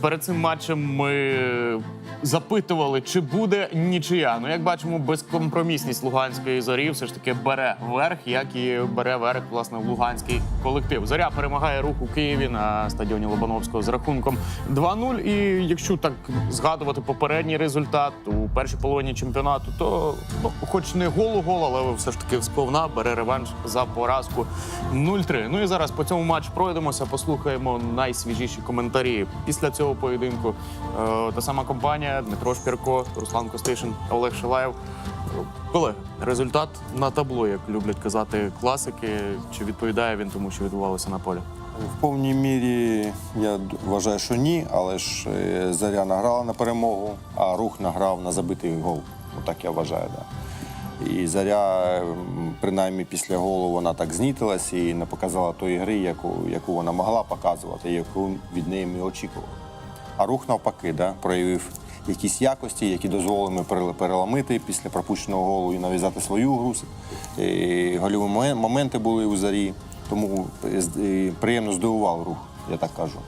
Перед, цим матчем ми запитували, чи буде нічия. Ну, як бачимо, безкомпромісність луганської зорі все ж таки бере верх, як і бере верх власне луганський колектив. Зоря перемагає рух у Києві на стадіоні Лобановського з рахунком 2-0. І якщо так згадувати попередній результат у першій половині чемпіонату, то ну, хоч не гол-гол, але все ж таки сповна бере реванш за поразку 0-3. Ну і зараз по цьому матчу пройдемося, послухаємо найсвіжіші коментарі. Після цього поєдинку е, та сама компанія Дмитро Шпірко, Руслан Костишин, Олег Шилаєв. Колеги, результат на табло, як люблять казати класики. Чи відповідає він тому, що відбувалося на полі? В повній мірі я вважаю, що ні, але ж е, Заря награла на перемогу, а рух награв на забитий гол. Отак я вважаю. Да. І Заря, принаймні після голу, вона так знітилась і не показала тої гри, яку, яку вона могла показувати, яку від неї ми очікували. А рух навпаки, да, проявив якісь якості, які дозволили ми переламити після пропущеного голу і нав'язати свою гру. І гольові моменти були у зарі, тому е, е, приємно здивував рух, я так кажу.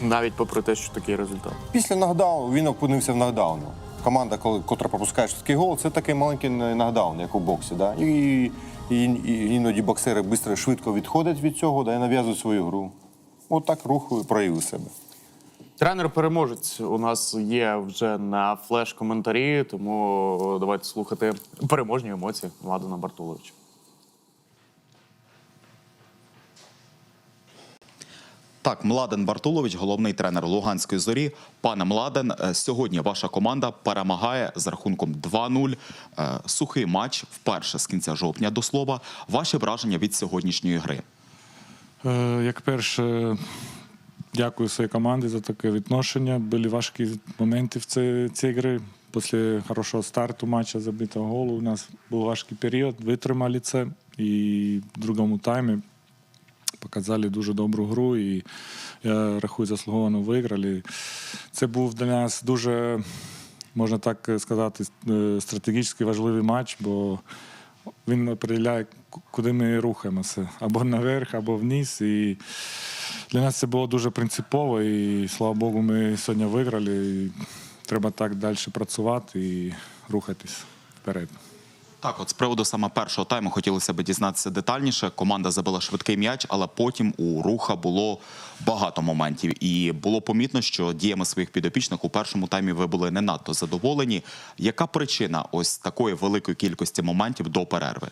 Навіть попри те, що такий результат. Після нокдауну він опинився в нокдауну. Команда, коли котра пропускає швидкий гол, це такий маленький нокдаун, як у боксі. Да? І, і, і іноді боксери швидко, швидко відходять від цього да, і нав'язують свою гру. От так рух проявив себе. Тренер-переможець у нас є вже на флеш-коментарі, тому давайте слухати переможні емоції Владана Бартуловича. Так, Младен Бартулович, головний тренер Луганської зорі. Пане Младен, е, сьогодні ваша команда перемагає з рахунком 2-0. Е, Сухий матч вперше з кінця жовтня до слова. Ваші враження від сьогоднішньої гри? Е, Як перше, дякую своїй команді за таке відношення. Були важкі моменти в цій грі. Після хорошого старту матча забитого голу у нас був важкий період, витримали це. І в другому таймі показали дуже добру гру і я рахую, заслуговано виграли. Це був для нас дуже, можна так сказати, е, стратегічно важливий матч, бо він определяє, куди ми рухаємося, або наверх, або вниз. І для нас це було дуже принципово, і слава Богу, ми сьогодні виграли. І треба так далі працювати і рухатись вперед. Так, от з приводу саме першого тайму хотілося б дізнатися детальніше. Команда забила швидкий м'яч, але потім у руха було багато моментів. І було помітно, що діями своїх підопічних у першому таймі ви були не надто задоволені. Яка причина ось такої великої кількості моментів до перерви?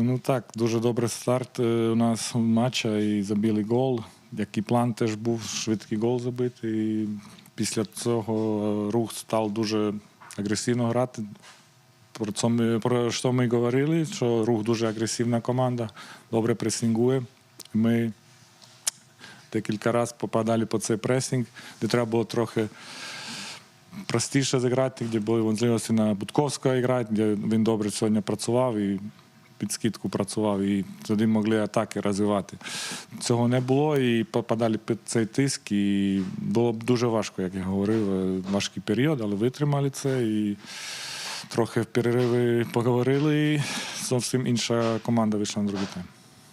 Ну так, дуже добрий старт е, у нас матча і забили гол. Який план теж був швидкий гол забити. І після цього е, рух став дуже агресивно грати. Про це ми про що ми говорили, що рух дуже агресивна команда, добре пресингує. Ми декілька разів попадали по цей пресинг, де треба було трохи простіше зіграти, де були можливості на Будковського грати, де він добре сьогодні працював і під скидку працював, і тоді могли атаки розвивати. Цього не було і попадали під цей тиск, і було б дуже важко, як я говорив, е, важкий період, але витримали це і трохи в перериви поговорили, і зовсім інша команда вийшла на другий тайм.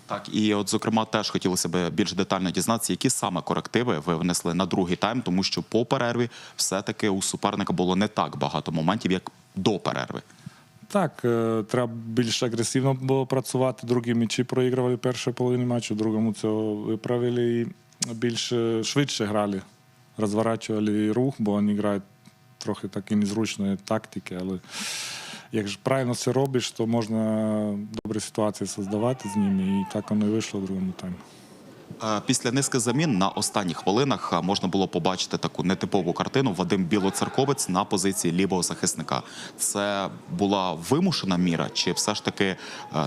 Так, і от, зокрема, теж хотілося б більш детально дізнатися, які саме корективи ви внесли на другий тайм, тому що по перерві все-таки у суперника було не так багато моментів, як до перерви. Так, е, треба більш агресивно було працювати. Другі м'ячі проігрували першу половину матчу, другому цього виправили і більш е, швидше грали, розворачували рух, бо вони грають трохи такі незручної тактики, але як правильно все робиш, то можна добрі ситуації создавати з ними, і так воно і вийшло в другому таймі. Після низки замін на останніх хвилинах можна було побачити таку нетипову картину. Вадим Білоцерковець на позиції лівого захисника. Це була вимушена міра, чи все ж таки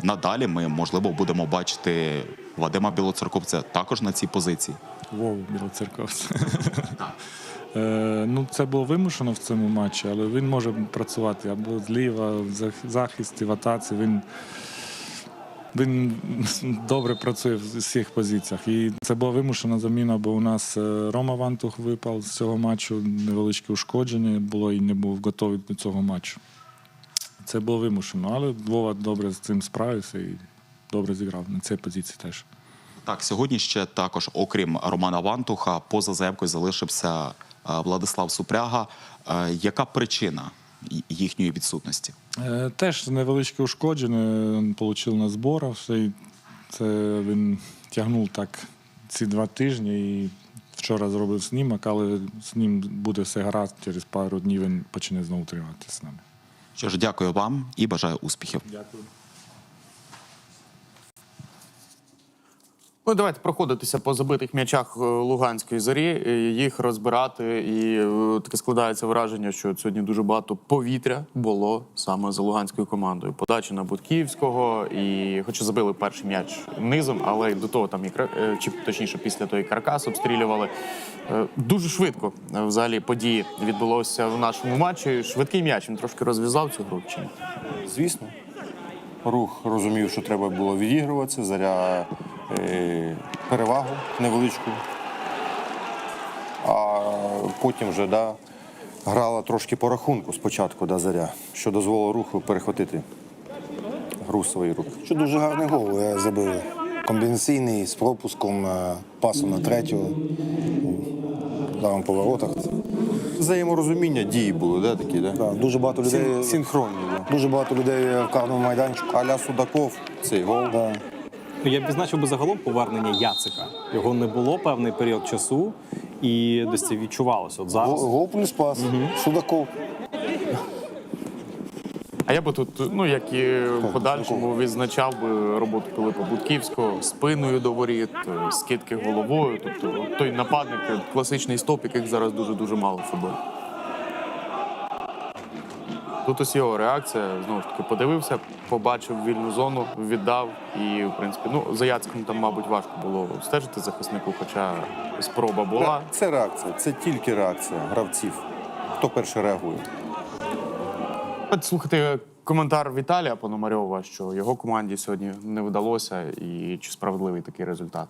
надалі ми можливо будемо бачити Вадима Білоцерковця також на цій позиції? Вову Білоцерковця. Е, ну, це було вимушено в цьому матчі, але він може працювати або зліва, в захисті, в атаці. Він, він добре працює в всіх позиціях. І це була вимушена заміна, бо у нас е, Рома Вантух випав з цього матчу, невеличке ушкодження було і не був готовий до цього матчу. Це було вимушено, але Вова добре з цим справився і добре зіграв на цій позиції теж. Так, сьогодні ще також, окрім Романа Вантуха, поза заявкою залишився е, Владислав Супряга. Е, Яка причина їхньої відсутності? Е, Теж невеличке ушкодження він отримав на зборах. Все, це він тягнув так ці два тижні і вчора зробив знімок, але з ним буде все гаразд. Через пару днів він почне знову тренуватися з нами. Що ж, дякую вам і бажаю успіхів. Дякую. Ну, давайте проходитися по забитих м'ячах е, Луганської зорі, е, їх розбирати. І е, таке складається враження, що сьогодні дуже багато повітря було саме за луганською командою. Подача на Будківського, і хоча забили перший м'яч низом, але до того там і чи точніше після того і каркас обстрілювали. Дуже швидко взагалі події відбулося в нашому матчі. Швидкий м'яч він трошки розв'язав цю гру. Чи? Звісно. Рух розумів, що треба було відігруватися, заря перевагу невеличку. А потім вже да, грала трошки по рахунку спочатку да, заря, що дозволило руху перехватити гру свої руки. Що дуже гарний гол е, забили. Комбінаційний з пропуском, е, пасом на третього, ударом по воротах. Взаєморозуміння дії були, да, такі, да? Да, дуже багато людей. Син- Синхронні. Да. Дуже багато людей в карному майданчику. Аля Судаков, цей гол. Да. Я б відзначив би загалом повернення Яцика. Його не було певний період часу, і десь це відчувалося. От зараз Гол, плюс пас. Судаков. А я би тут, ну як і в подальшому, відзначав би роботу Пилипа Будківського спиною до воріт, е, скидки головою. Тобто той нападник, е, класичний стоп, яких зараз дуже дуже мало в футболі. Тут ось його реакція. Знову ж таки, подивився, побачив вільну зону, віддав. І, в принципі, ну за Яцьком там, мабуть, важко було стежити захиснику, хоча спроба була. Це реакція, це тільки реакція гравців. Хто перший реагує? От слухайте коментар Віталія Пономарьова, що його команді сьогодні не вдалося, і чи справедливий такий результат.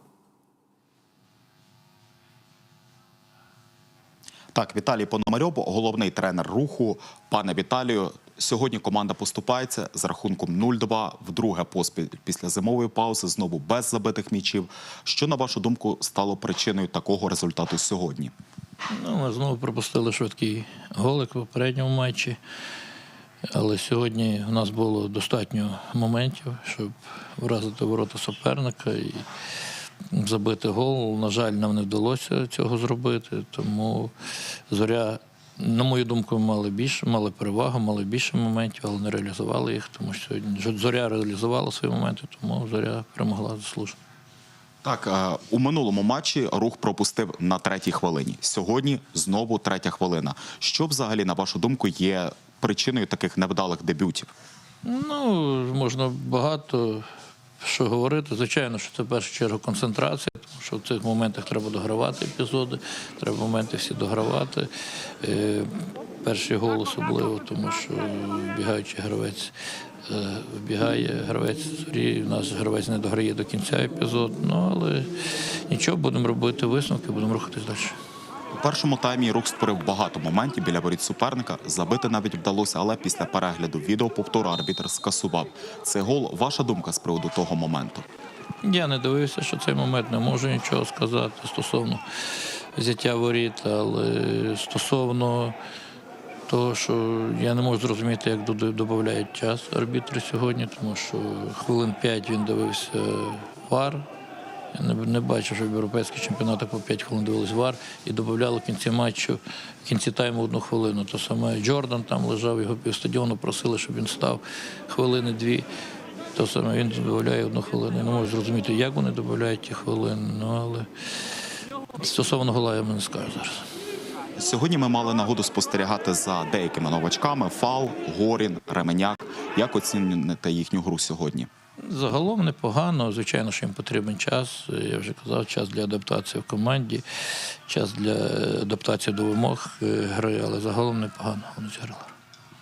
Так, Віталій Пономарьов, головний тренер руху. Пане Віталію, сьогодні команда поступається з рахунком 0-2, вдруге поспіль після зимової паузи, знову без забитих м'ячів. Що, на вашу думку, стало причиною такого результату сьогодні? Ну, ми знову пропустили швидкий голик в попередньому матчі. Але сьогодні у нас було достатньо моментів, щоб вразити ворота суперника і забити гол. На жаль, нам не вдалося цього зробити. Тому зоря, на мою думку, мали більше, мали перевагу, мали більше моментів, але не реалізували їх. Тому що сьогодні зоря реалізувала свої моменти, тому зоря перемогла заслужено. Так, е, у минулому матчі рух пропустив на третій хвилині. Сьогодні знову третя хвилина. Що взагалі, на вашу думку, є причиною таких невдалих дебютів? Ну, можна багато що говорити. Звичайно, що це в першу чергу концентрація, тому що в цих моментах треба догравати епізоди, треба моменти всі догравати. Е, перший гол особливо, тому що бігаючий гравець е, вбігає, гравець зорі, у нас гравець не дограє до кінця епізод. Ну, але нічого, будемо робити висновки, будемо рухатись далі. У першому таймі рух створив багато моментів біля воріт суперника. Забити навіть вдалося, але після перегляду відеоповтору арбітр скасував. Це гол. Ваша думка з приводу того моменту? Я не дивився, що цей момент не можу нічого сказати стосовно взяття воріт, але стосовно того, що я не можу зрозуміти, як додають час арбітри сьогодні, тому що хвилин 5 він дивився вар. Я не, не що в європейських чемпіонатах по 5 хвилин дивились вар і додавали в кінці матчу, в кінці тайму одну хвилину. То саме Джордан там лежав, його півстадіону просили, щоб він став хвилини дві. То саме він додає одну хвилину. Я не можу зрозуміти, як вони додають ті хвилини. Ну але стосовно гола я не скажу зараз. Сьогодні ми мали нагоду спостерігати за деякими новачками: Фал, Горін, Ременяк. Як оцінюєте їхню гру сьогодні? Загалом непогано. Звичайно, що їм потрібен час. Я вже казав, час для адаптації в команді, час для адаптації до вимог е, гри, але загалом непогано вони зіграли.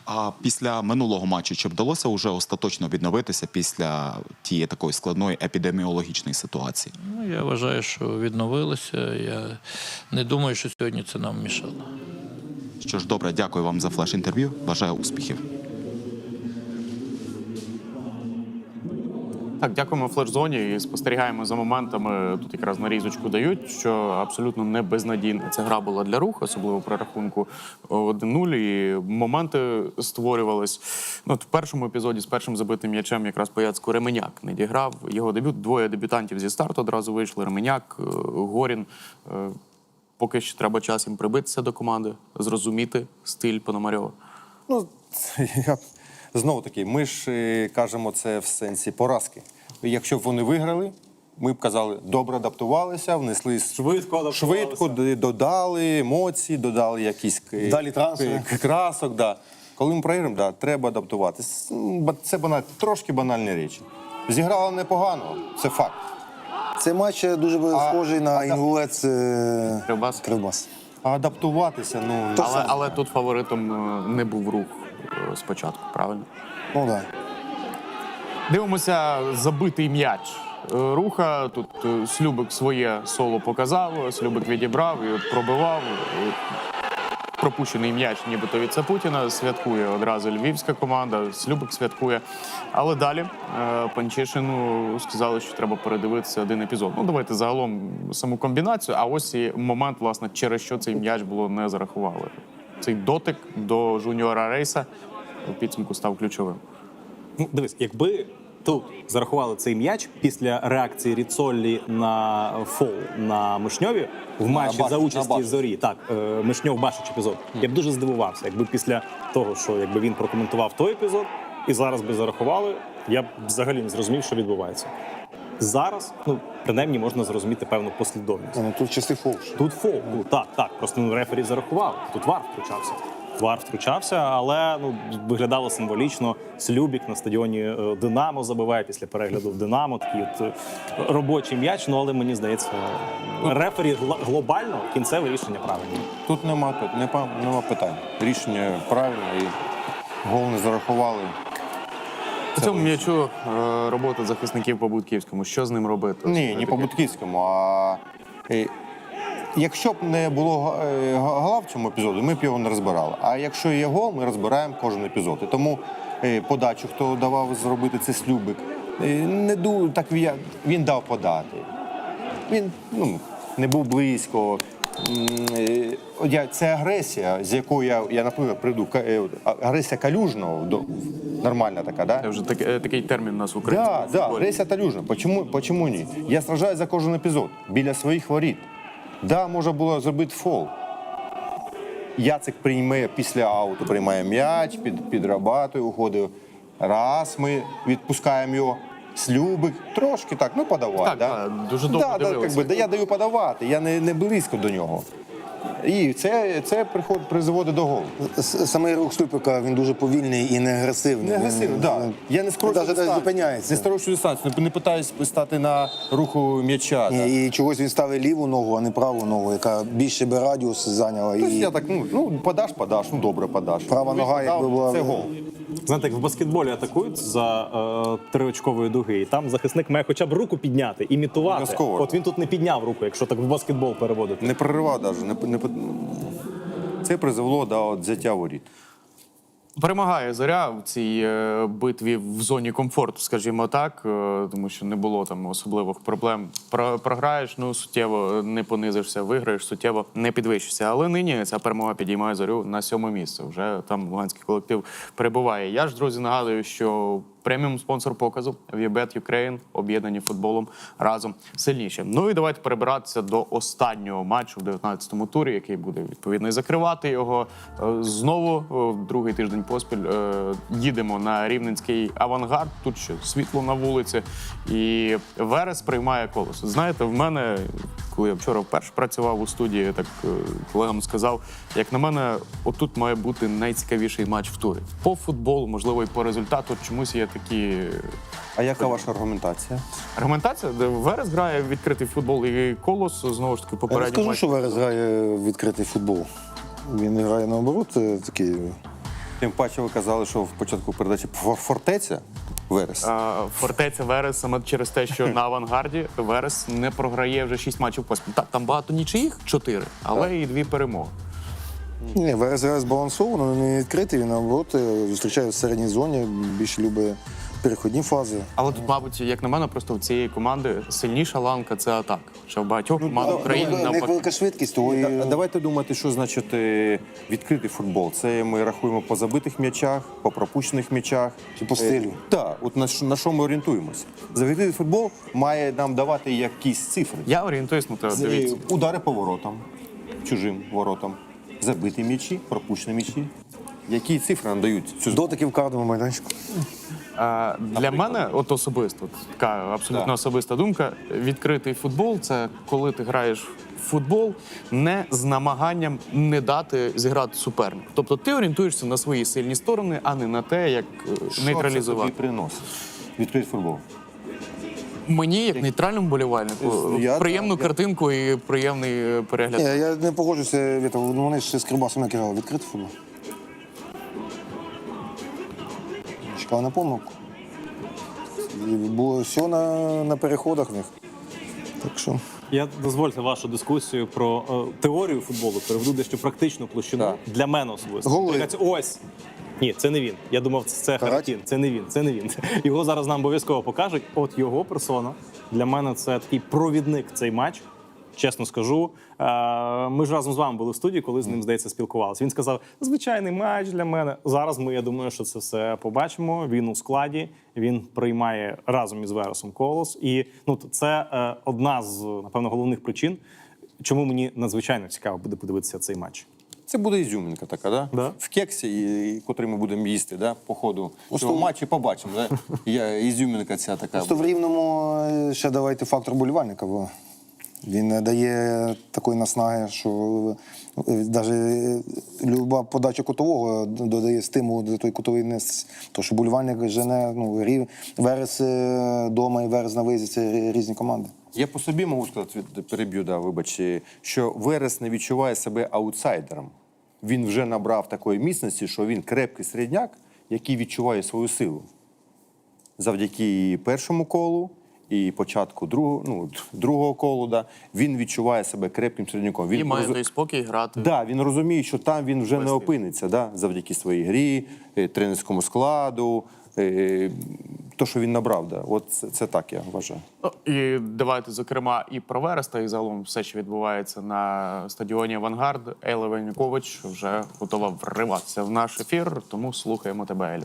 А після минулого матчу чи вдалося вже остаточно відновитися після тієї такої складної епідеміологічної ситуації? Ну, я вважаю, що відновилися. Я не думаю, що сьогодні це нам мішало. Що ж, добре, дякую вам за флеш-інтерв'ю. Бажаю успіхів. Так, дякуємо флеш-зоні і спостерігаємо за моментами. Тут якраз нарізочку дають, що абсолютно не безнадійна ця гра була для руху, особливо при рахунку 1-0. І моменти створювались. Ну, от в першому епізоді з першим забитим м'ячем якраз Паяцько Ременяк не діграв. Його дебют. Двоє дебютантів зі старту одразу вийшли. Ременяк, е, Горін. Е, Поки що треба час їм прибитися до команди, зрозуміти стиль Пономарьова. Ну, я знову таки, ми ж е, кажемо це в сенсі поразки. Якщо б вони виграли, ми б казали, добре адаптувалися, внесли Швидко швидко додали емоції, додали якісь Далі красок. Да. Коли ми програємо, да, треба адаптуватися. Це баналь, трошки банальні речі. Зіграли непогано, це факт. Цей матч дуже А- схожий на інгулець е, Кривбас. Кривбас. А адаптуватися, ну Але, але тут фаворитом е, не був рух е, спочатку, правильно? Ну так. Дивимося забитий м'яч. Е, Руха тут е, Слюбик своє соло показав, Слюбик відібрав і пробивав. Пропущений м'яч, нібито від Сапутіна. Святкує одразу львівська команда. Слюбик святкує. Але далі е, Панчишину сказали, що треба передивитися один епізод. Ну давайте загалом саму комбінацію. А ось і момент, власне, через що цей м'яч було не зарахували. Цей дотик до жуніора рейса у підсумку став ключовим. Ну, дивись, якби тут зарахували цей м'яч після реакції Ріцоллі на фол на Мишньові в матчі Баш- за на участі зорі. Так, е, Мишньов Башич епізод. Я б дуже здивувався, якби після того, що якби він прокоментував той епізод, і зараз би зарахували, я б взагалі не зрозумів, що відбувається. Зараз, ну принаймні, можна зрозуміти певну послідовність. Ну, тут чистий фол. Тут фол, ну так, так. Просто ну, рефері зарахував. Тут вар втручався. Вар втручався, але ну виглядало символічно. Слюбік на стадіоні е, Динамо забиває після перегляду в Динамо. Такий от е, робочий м'яч. Ну але мені здається, рефері глобально кінцеве рішення правильне. Тут нема, нема, нема питань. Рішення правильне і гол не зарахували. У цьому м'ячу е, робота захисників по Будківському. Що з ним робити? Ні, не по. Будківському, а якщо б не було е, гола в цьому епізоді, ми б його не розбирали. А якщо є гол, ми розбираємо кожен епізод. І тому е, подачу, хто давав зробити це слюбик, е, не ду, так він, дав подати. Він ну, не був близько. Я, це агресія, з якою я, я наприклад, прийду. Агресія калюжного, до, нормальна така, да? Це вже так, такий термін у нас в Україні. Да, да, агресія талюжна. Почему, почему ні? Я сражаюсь за кожен епізод біля своїх воріт. Да, можна було зробити фол. Яцик прийме після ауту, приймає м'яч, під, підрабатує, уходить. Раз ми відпускаємо його. Слюбик, трошки так, ну подавати. Так, да? так, дуже довго да, да, дивилися. как би, да, я даю подавати, я не, не близько до нього. І це, це приход, призводить до голу. С- Самий рух Слюпика, він дуже повільний і не агресивний. Не агресивно, Він- да. Я не скорочую Навіть дистанцію. зупиняється. Не скорочую дистанцію, не, не питаюсь стати на руху м'яча. да. І, і чогось він ставить ліву ногу, а не праву ногу, яка більше би радіус зайняла. Тобто І я так, ну, ну подаш, подаш, ну добре подаш. Права Ну, нога, якби була- Це гол. Знаєте, як в баскетболі атакують за е, триочкової дуги, і там захисник має хоча б руку підняти, імітувати. Обов'язково. От він тут не підняв руку, якщо так в баскетбол переводити. Не проривав навіть. Не, не, це призвело до взяття воріт. Перемагає зоря в цій е, битві в зоні комфорту, скажімо так, е, тому що не було там особливих проблем. Про, програєш, ну суттєво не понизишся, виграєш, суттєво не підвищишся. Але нині ця перемога підіймає зорю на сьоме місце. Вже там луганський колектив перебуває. Я ж друзі нагадую, що преміум спонсор показу Вібет Ukraine, об'єднані футболом разом сильніше. Ну і давайте перебиратися до останнього матчу в 19-му турі, який буде відповідно і закривати його. Е, Знову е, другий тиждень поспіль е, їдемо на рівненський авангард. Тут ще світло на вулиці, і Верес приймає колос. Знаєте, в мене, коли я вчора вперше працював у студії, так колегам сказав, як на мене, отут має бути найцікавіший матч в турі. По футболу, можливо, і по результату чомусь є такі А яка ваша аргументація? аргументація, Верес грає в відкритий футбол і колос знову ж таки попередньо. Я не скажу, що Верес грає в відкритий футбол. Він грає наоборот е, такий. Тим паче ви казали, що в початку передачі фортеця Верес. Фортеця Верес саме через те, що на авангарді Верес не програє вже шість матчів поспіль. Так, там багато нічиїх, чотири, але і дві перемоги. Ні, грає збалансовано, він не відкритий, він наоборот е, зустрічає в середній зоні, більше любить переходні фази. Але тут, мабуть, як на мене, просто в цієї команди сильніша ланка це атака. Що в багатьох команд Ну, України У них велика швидкість, того і А Давайте думати, що значить е, відкритий футбол. Це ми рахуємо по забитих м'ячах, по пропущених м'ячах. Чи по стилю. Так, от на, що- на що ми орієнтуємося. За відкритий футбол має нам давати якісь цифри. Я орієнтуюсь на те, дивіться. Удари по воротам, чужим воротам, забиті м'ячі, пропущені м'ячі. Які цифри нам дають цю дотики в кожному майданчику. А, для мене, от особисто, така абсолютно Так. особиста думка. Відкритий футбол це коли ти граєш в футбол не з намаганням не дати зіграти супернику. Тобто ти орієнтуєшся на свої сильні сторони, а не на те, як е, Що нейтралізувати. це тобі приносить? Відкритий футбол. Мені, як нейтральному болівальнику, Я- приємну я- картинку і приємний е, перегляд. Ні, я не погоджуюся, Віта, ну, вони ж з Кривбасом як грали, відкритий футбол. Чекали на помилку. І було все на, на переходах в них. Так що. Я дозвольте вашу дискусію про е, теорію футболу переведу дещо практичну площину Так. для мене особисто. Голи. Ось. Ні, це не він. Я думав, це, Харакін. Це не він. Це не він. Його зараз нам обов'язково покажуть. От його персона для мене це такий провідник цей матч. Чесно скажу, Е, ми ж разом з вами були в студії, коли з ним здається спілкувалися. Він сказав: звичайний матч для мене. Зараз ми, я думаю, що це все побачимо. Він у складі, він приймає разом із Вересом колос. І ну це е, одна з напевно головних причин, чому мені надзвичайно цікаво буде подивитися цей матч. Це буде ізюмінка така, да? Да. В кексі, котрий ми будемо їсти, да? по ходу цього матчу побачимо. Да? Я, Ізюмінка ця така. Просто в рівному е, ще давайте фактор болівальника, бо він не дає такої наснаги, що навіть люба подача кутового додає стимулу до той кутовий нес. То що болівальник жене ну, рів, верес е, дома і верес на виїзді це різні команди. Я по собі можу сказати, переб'ю, да, вибач, що Верес не відчуває себе аутсайдером. Він вже набрав такої міцності, що він крепкий середняк, який відчуває свою силу. Завдяки першому колу, і початку другого, ну, другого колу, да, він відчуває себе крепким середняком. Він І має розу- той спокій грати. Да, він розуміє, що там він вже не опиниться, да, завдяки своїй грі, е, тренерському складу, е, то, що він набрав. Да. От це, це так я вважаю. Ну, І давайте, зокрема, і про Вереста, і загалом все, що відбувається на стадіоні Авангард. Ейла Венюкович вже готова вриватися в наш ефір, тому слухаємо тебе, Елі.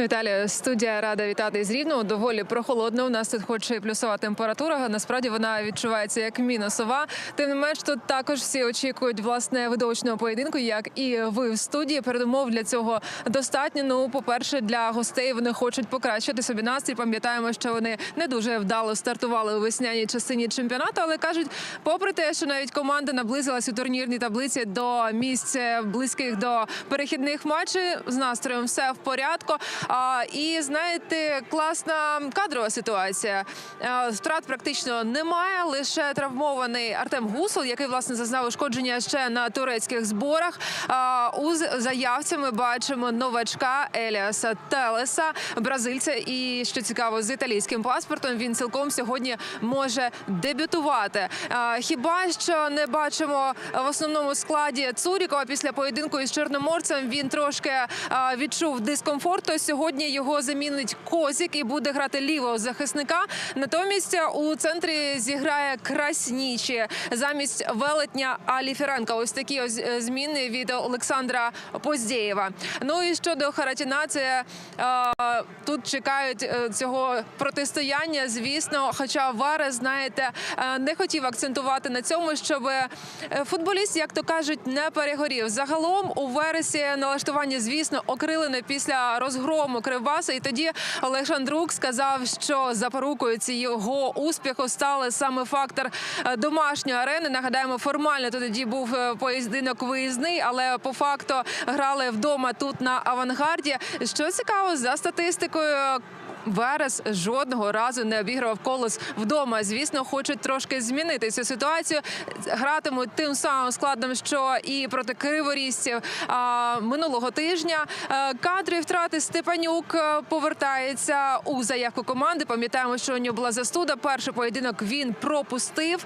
Віталію, студія рада вітати з Рівного. Доволі прохолодно. У нас тут хоч і плюсова температура. Насправді вона відчувається як мінусова. Тим не менш, тут також всі очікують власне видовищного поєдинку, як і ви в студії. Передумов для цього достатньо. Ну, по-перше, для гостей вони хочуть покращити собі настрій. Пам'ятаємо, що вони не дуже вдало стартували у весняній частині чемпіонату, але кажуть, попри те, що навіть команда наблизилась у турнірній таблиці до місць е, близьких до перехідних матчів, з настроєм все в порядку. І знаєте, класна кадрова ситуація. Втрат практично немає. Лише травмований Артем Гусол, який власне зазнав ушкодження ще на турецьких зборах. А, У з- заявці ми бачимо новачка Еліаса Телеса, бразильця. І що цікаво, з італійським паспортом він цілком сьогодні може дебютувати. Хіба що не бачимо в основному складі Цурікова після поєдинку із Чорноморцем. Він трошки відчув дискомфорт. То сьогодні його замінить Козік і буде грати лівого захисника. Натомість у центрі зіграє Краснічі замість велетня Алі Фіренка. Ось такі ось е, зміни від Олександра Поздєєва. Ну і щодо Харатіна, це е, тут чекають е, цього протистояння. Звісно, хоча Варе, знаєте, е, не хотів акцентувати на цьому, щоб футболіст, як то кажуть, не перегорів. Загалом у вересі налаштування, звісно, окрилене після розгрому Кривбаса. І тоді Олександрук сказав, що запорукою цього успіху стали саме фактор е, домашньої арени. Нагадаємо, формально то тоді був е, поєдинок виїзний, але по факту грали вдома тут на авангарді. Що цікаво, за статистикою. Верес жодного разу не обіграв колос вдома. Звісно, хочуть трошки змінити цю ситуацію. Гратимуть тим самим складом, що і проти криворізців минулого тижня. Е, Кадри втрати Степанюк е, повертається у заявку команди. Пам'ятаємо, що у нього була застуда. Перший поєдинок він пропустив.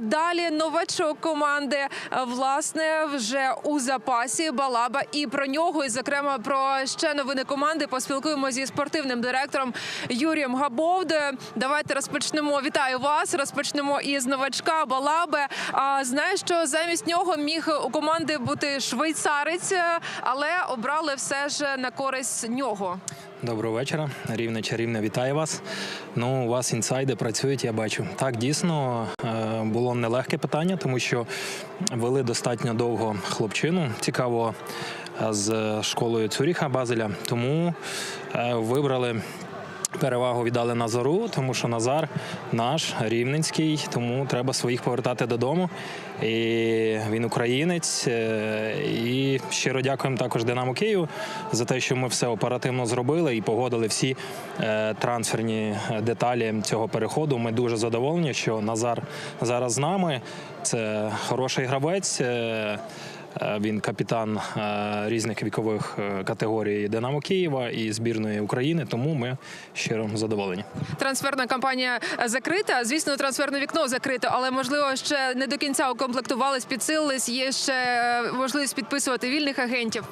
Далі новачок команди е, власне вже у запасі Балаба. І про нього, і зокрема про ще новини команди, поспілкуємо зі спортивним директором Юрієм Габовдою. Давайте розпочнемо. Вітаю вас. Розпочнемо із новачка Балаби. А знаю, що замість нього міг у команди бути швейцарець, але обрали все ж на користь нього. Доброго вечора, рівне чарівне, вітаю вас. Ну, у вас інсайди працюють, я бачу. Так, дійсно е, було нелегке питання, тому що вели достатньо довго хлопчину. Цікаво з школою Цюріха Базеля. Тому е, вибрали. Перевагу віддали Назару, тому що Назар наш рівненський, тому треба своїх повертати додому. І він українець. е, І щиро дякуємо також Динамо Київ за те, що ми все оперативно зробили і погодили всі е, трансферні деталі цього переходу. Ми дуже задоволені, що Назар зараз з нами. Це хороший гравець. Е, Він капітан е, різних вікових е, категорій Динамо Києва і збірної України. Тому ми щиро задоволені. Трансферна кампанія закрита. Звісно, трансферне вікно закрите, але можливо ще не до кінця укомплектувались, підсилились. Є ще можливість підписувати вільних агентів.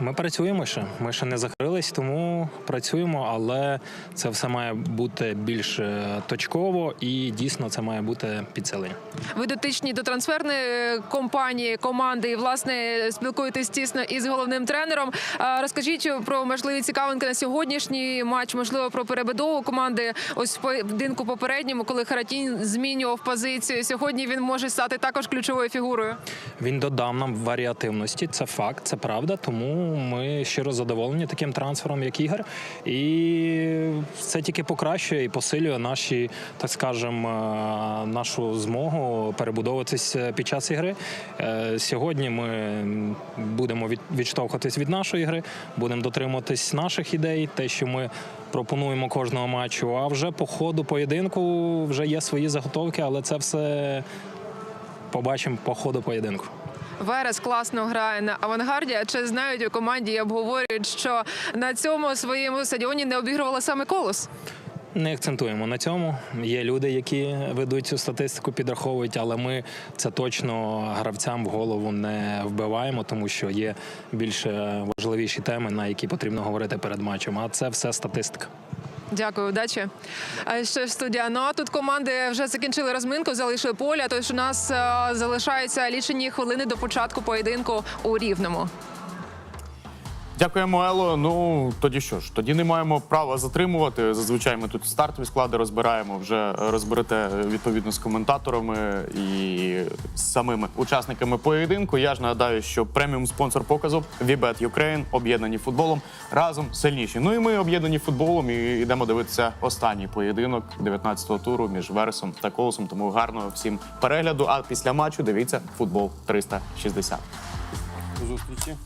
Ми працюємо ще. Ми ще не закрились, тому працюємо, але це все має бути більш е, точково і дійсно це має бути підсилення. Ви дотичні до трансферної е, компанії, команди і власне спілкуєтесь тісно із головним тренером. Е, Розкажіть про можливі цікавинки на сьогоднішній матч, можливо, про перебудову команди. Ось в поєдинку попередньому, коли Харатін змінював позицію. Сьогодні він може стати також ключовою фігурою. Він додав нам варіативності. Це факт, це правда. Тому ми щиро задоволені таким трансфером, як ігор. І це тільки покращує і посилює наші, так скажемо, е, нашу змогу перебудовуватись під час ігри. Е, Сьогодні ми будемо відштовхуватись від нашої гри, будемо дотримуватись наших ідей, те, що ми пропонуємо кожного матчу. А вже по ходу поєдинку вже є свої заготовки, але це все побачимо по ходу поєдинку. Верес класно грає на авангарді. А чи знають у команді і обговорюють, що на цьому своєму стадіоні не обігрувала саме колос? Не акцентуємо на цьому. Є люди, які ведуть цю статистику, підраховують, але ми це точно гравцям в голову не вбиваємо, тому що є більш важливіші теми, на які потрібно говорити перед матчем. А це все статистика. Дякую, удачі. А ще ж студія. Ну а тут команди вже закінчили розминку, залишили поля. Тож у нас е, залишаються лічені хвилини до початку поєдинку у рівному. Дякуємо, Ело. Ну тоді що ж, тоді не маємо права затримувати. Зазвичай ми тут стартові склади розбираємо. Вже розберете відповідно з коментаторами і з самими учасниками поєдинку. Я ж нагадаю, що преміум спонсор показу Вібет Ukraine об'єднані футболом разом сильніші. Ну і ми об'єднані футболом і йдемо дивитися останній поєдинок 19-го туру між Вересом та Колосом. Тому гарного всім перегляду. А після матчу дивіться футбол 360. До зустрічі.